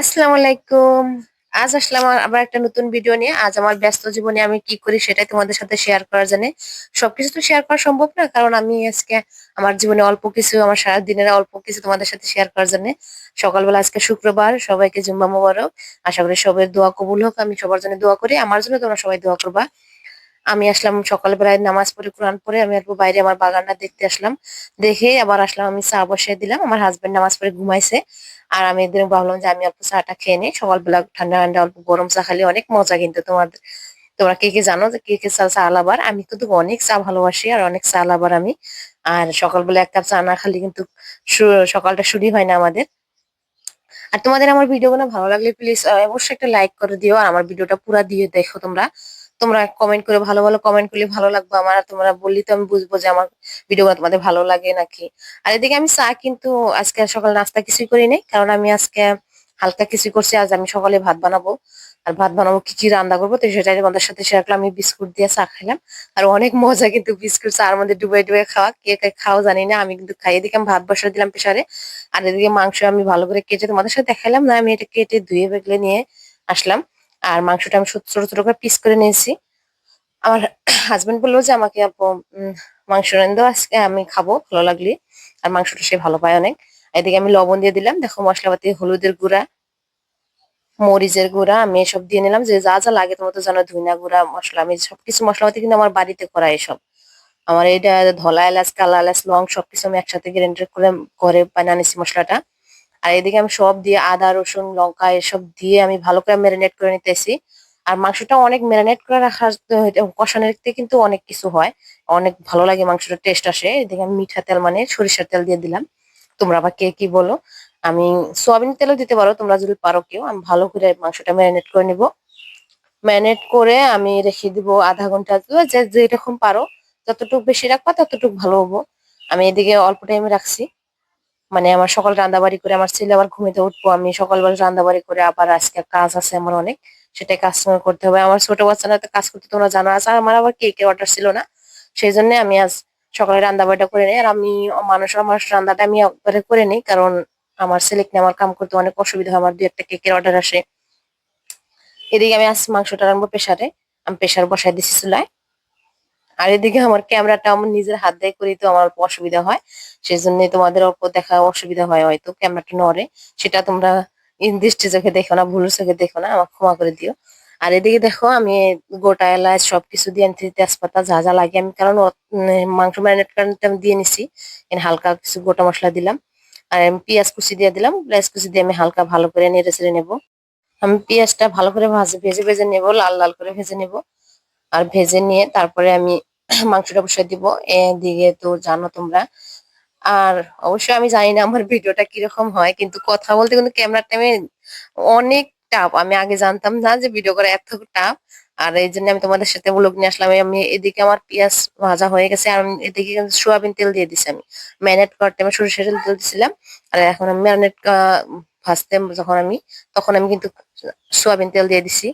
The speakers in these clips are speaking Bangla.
আসসালামু আলাইকুম। আজ আসলাম আবার একটা নতুন ভিডিও নিয়ে। আজ আমার ব্যস্ত জীবনে আমি কি করি সেটাই তোমাদের সাথে শেয়ার করার জন্য। সবকিছু তো শেয়ার করা সম্ভব না, কারণ আমি আজকে আমার জীবনে অল্প কিছু, আমার সারা দিনের অল্প কিছু তোমাদের সাথে শেয়ার করার জন্য। সকালবেলা আজকে শুক্রবার, সবাইকে জুম্মা মোবারক। আশা করি সবাই দোয়া কবুল হোক, আমি সবার জন্য দোয়া করি। আমার জন্য তোমরা সবাই দোয়া করবা। আমি আসলাম সকালবেলায় নামাজ পড়ে, কোরআন পড়ে, আমি একটু বাইরে আমার বাগানটা দেখতে আসলাম। দেখে আবার আসলাম, আমি চা বসিয়ে দিলাম। আমার হাজবেন্ড নামাজ পড়ে ঘুমাইছে। আর আমি একদিন ভাবলাম যে আমি অল্প চাটা খেয়ে নিই। সকালবেলা ঠান্ডা ঠান্ডা অল্প গরম চা খালি অনেক মজা কিন্তু তোমাদের তোমরা কে কে জানো যে কে কে চা চা আলাবার আমি কিন্তু অনেক চা ভালোবাসি আর অনেক চা আলাবার আমি। আর সকালবেলা এক কাপ চা না খালি কিন্তু সকালটা শুরু হয় না আমাদের। আর তোমাদের আমার ভিডিওগুলো ভালো লাগলে প্লিজ অবশ্যই একটা লাইক করে দিও। আর আমার ভিডিওটা পুরো দিয়ে দেখো তোমরা। তোমরা কমেন্ট করে ভালো ভালো কমেন্ট করলে ভালো লাগবে আমার তোমরা বললি তো আমি বুঝব যে আমার ভিডিওগুলো তোমাদের ভালো লাগে নাকি। আর এদিকে আমি চা কিন্তু আজকে সকাল নাস্তা কিছুই করি নাই, কারণ আমি আজকে হালকা কিছু করছি, আজ আমি সকালে ভাত বানাবো। আর ভাত বানাবো, কি কি রান্না করব, তো সেটাই তোমাদের সাথে শেয়ার করলাম। আমি বিস্কুট দিয়ে চা খেলাম আর অনেক মজা কিন্তু বিস্কুট চার মধ্যে ডুবে ডুবে খাওয়া। কে কে খাও জানি না, আমি কিন্তু খাইয়ে দিকে আমি ভাত বসিয়ে দিলাম প্রেসারে, আর এদিকে মাংস আমি ভালো করে কেটে তোমাদের সাথে দেখালাম না, আমি এটা কেটে ধুয়ে বেগলে নিয়ে আসলাম। আর মাংসটা আমি ছোট ছোট করে পিস করে নিয়েছি। আমার হাজবেন্ড বলল যে, আমাকে আপু মাংস রান দাও আজকে, আমি খাব, ভালো লাগলে। আর মাংসটা সে ভালো পায় অনেক। এদিকে আমি লবণ দিয়ে দিলাম। দেখো, মশলাপাতি, হলুদের গুঁড়া, মরিচের গুঁড়া, আমি এসব দিয়ে নিলাম। যে যা যা লাগে তোমার তো জানো ধনিয়া গুঁড়া, মশলা, আমি সবকিছু মশলাপাতি কিন্তু আমার বাড়িতে করা এসব। আমার এটা ধলা এলাচ, কালা এলাচ, লং সবকিছু আমি একসাথে গ্রাইন্ডার করে করে বানিয়ে মশলাটা। আর এদিকে আমি সব দিয়ে আদা, রসুন, লঙ্কা এসব দিয়ে আমি ভালো করে ম্যারিনেট করে নিতেছি। আর মাংসটা অনেক ম্যারিনেট করে রাখার কষানোর থেকে কিন্তু অনেক কিছু হয়। অনেক ভালো লাগে মাংসটা টেস্ট আসে। এদিকে আমি মিঠা তেল মানে সরিষার তেল দিয়ে দিলাম। তোমরা আবার কে কি বলো? আমি সোয়াবিন তেলও দিতে পারো, তোমরা যদি পারো কেউ। আমি ভালো করে মাংসটা ম্যারিনেট করে নিব। ম্যারিনেট করে আমি রেখে দিব আধা ঘণ্টা যে যেরকম পারো। যতটুকু বেশি রাখবা ততটুকু ভালো হব। আমি এদিকে অল্প টাইমে রাখছি। মানে আমার সকাল রান্দাবাড়ি করে আমার ছেলে আবার ঘুমিতে উঠবো, আমি সকালবেলা রান্দাবাড়ি করে আবার আজকে কাজ আছে আমার অনেক, সেটাই কাজ করতে হবে। আমার ছোট বাচ্চারা কাজ করতে তোমরা জানো আছে আমার আবার কেকের অর্ডার ছিল না? সেই জন্য আমি আজ সকালে রান্দাবাড়িটা করে নিই আর আমি মানুষ, আমার রান্নাটা আমি একবারে করে নিই, কারণ আমার ছেলেকে আমার কাম করতে অনেক অসুবিধা হয়, আমার দু একটা কেকের অর্ডার আসে। এদিকে আমি আজ মাংসটা রান্নবো প্রেসারে, আমি প্রেসার বসাই দিছি চুলায়। আর এদিকে আমার ক্যামেরাটা আমার নিজের হাত দিয়ে করি তো আমার অল্প অসুবিধা হয়। সেই জন্য তোমাদের অল্প দেখা অসুবিধা হয় হয়তো ক্যামেরাটা নড়ে। সেটা তোমরা দৃষ্টি চোখে দেখো না, ভুল চোখে দেখো না আমার ক্ষমা করে দিও। আর এদিকে দেখো, আমি গোটা এলাচ সবকিছু দিয়ে আনছি, তেজপাতা যা যা লাগে আমি, কারণ মাংস ম্যারিনেট কারণে আমি দিয়ে নিছি। হালকা কিছু গোটা মশলা দিলাম। আর আমি পেঁয়াজ কুচি দিয়ে দিলাম। পেঁয়াজ কুচি দিয়ে আমি হালকা ভালো করে নেড়ে চেড়ে নেব। আমি পেঁয়াজটা ভালো করে ভাজে, ভেজে ভেজে নেব, লাল লাল করে ভেজে নেব। আর ভেজে নিয়ে তারপরে আমি মাংসটা বসিয়ে দিব। এদিকে তো জানো তোমরা। আর অবশ্যই আমি জানি না আমার ভিডিওটা কীরকম হয়, কিন্তু কথা বলতে কিন্তু ক্যামেরার টাইমে অনেক টাফ আমি আগে জানতাম না যে ভিডিও করা এত টাফ আর এই জন্য আমি তোমাদের সাথে ব্লগ নিয়ে আসলাম। আমি এদিকে আমার পেঁয়াজ ভাজা হয়ে গেছে। আর এদিকে কিন্তু সোয়াবিন তেল দিয়ে দিছি আমি। ম্যারিনেট করার টাইমে সরিষার তেল তেল দিছিলাম। আর এখন আমি ম্যারিনেট ভাজতে যখন আমি, তখন আমি কিন্তু সোয়াবিন তেল দিয়ে দিছি।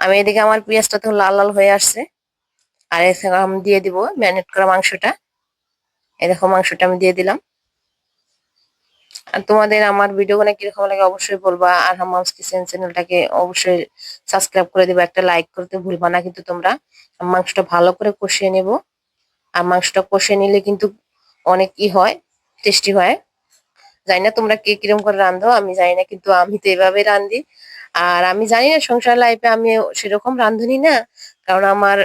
আমি এদিকে আমার পেঁয়াজটা তো লাল লাল হয়ে আসছে। আর আমি দিয়ে দিব, ম্যারিনেট করা মাংসটা। এরকম মাংসটা আমি দিয়ে দিলাম। আর তোমাদের আমার ভিডিও ভিডিওগুলো কীরকম লাগে অবশ্যই বলবা, আর হামামস কিচেন চ্যানেলটাকে অবশ্যই সাবস্ক্রাইব করে দিবা, একটা লাইক করতে ভুলবা না কিন্তু তোমরা। মাংসটা ভালো করে কষিয়ে নেব। আর মাংসটা কষিয়ে নিলে কিন্তু অনেক ই হয় টেস্টি হয়। জানি না তোমরা কে কীরকম করে রান্ধো, আমি জানি না কিন্তু আমি তো এভাবে রান্ধি। আর আমি জানি না সংসার লাইফে আমি সেরকম রাঁধুনি না, কারণ আমার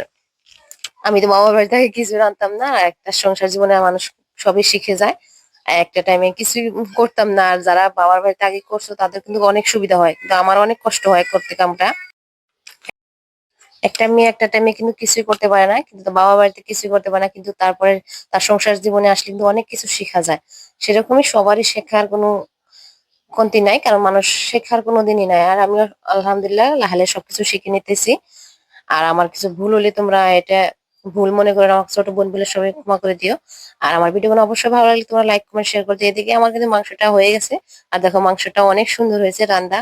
আমি তো বাবার বাড়ি থেকে কিছু জানতাম না। একটা সংসার জীবনে মানুষ সবই শিখে যায়। একটা টাইমে কিছুই করতাম না। আর যারা বাবার বাড়িতে আগে করছ তাদের কিন্তু অনেক সুবিধা হয়। কিন্তু আমার অনেক কষ্ট হয় করতে কামটা। একটা মেয়ে একটা টাইমে কিন্তু কিছুই করতে পারে না। কিন্তু বাবা বাড়িতে কিছুই করতে পারে না। কিন্তু তারপরে তার সংসার জীবনে আসলে কিন্তু অনেক কিছু শেখা যায়। সেরকমই সবারই শেখার কোনো কমতি নাই। কারণ মানুষ শেখার কোনো দিনই নাই। আর আমিও আলহামদুলিল্লাহ লাহালে সবকিছু শিখে নিতেছি। আর আমার কিছু ভুল হলে তোমরা এটা ভুল মনে করে আমার ছোট বোন বলে সবাই ক্ষমা করে দিও। আর আমার ভিডিওগুলো অবশ্যই ভালো লাগলে তোমরা লাইক কমেন্ট শেয়ার করে দিও। এদিকে আমার কিন্তু মাংসটা হয়ে গেছে। আর দেখো মাংসটা অনেক সুন্দর হয়েছে রান্না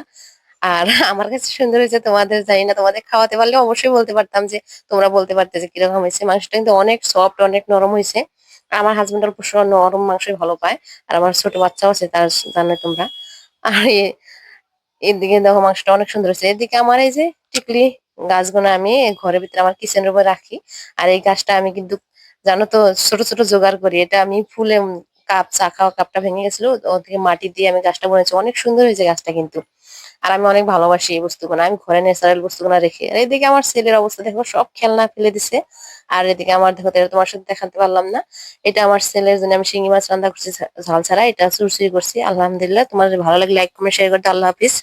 আর আমার কাছে সুন্দর হয়েছে, তোমাদের জানি না, তোমাদের খাওয়াতে পারলে অবশ্যই বলতে পারতাম যে, তোমরা বলতে পারতে যে কীরকম হয়েছে। মাংসটা কিন্তু অনেক সফট অনেক নরম হয়েছে। আমার হাজবেন্ড অল্প নরম মাংসই ভালো পায়। আর আমার ছোট বাচ্চাও আছে, তার জানো তোমরা। আর এদিকে দেখো মাংসটা অনেক সুন্দর হয়েছে। এদিকে আমার এই যে টিকলি গাছগুলো আমি ঘরের ভিতরে আমার কিচেন রুমে রাখি। আর এই গাছটা আমি কিন্তু, জানো তো, ছোট ছোট জোগাড় করি। এটা আমি ফুলে কাপ, চা খাওয়া কাপটা ভেঙে গেছিল ওদিকে মাটি দিয়ে আমি গাছটা বনেছি অনেক সুন্দর হয়েছে গাছটা কিন্তু। আর আমি অনেক ভালোবাসি এই বস্তুগুলো। আমি ঘরে ন্যাচারাল বস্তুগুলো রেখে। আর এদিকে আমার ছেলের অবস্থা দেখো, সব খেলনা ফেলে দিছে। আর এদিকে আমার দেখো তোমার সাথে দেখাতে পারলাম না। এটা আমার ছেলের জন্য আমি শিঙি মাছ রান্না করছি ঝাল ছাড়া। এটা চুরচুরি করছি। আলহামদুলিল্লাহ। তোমার ভালো লাগলে লাইক কমেন্ট শেয়ার করতে আল্লাহ হাফিজ।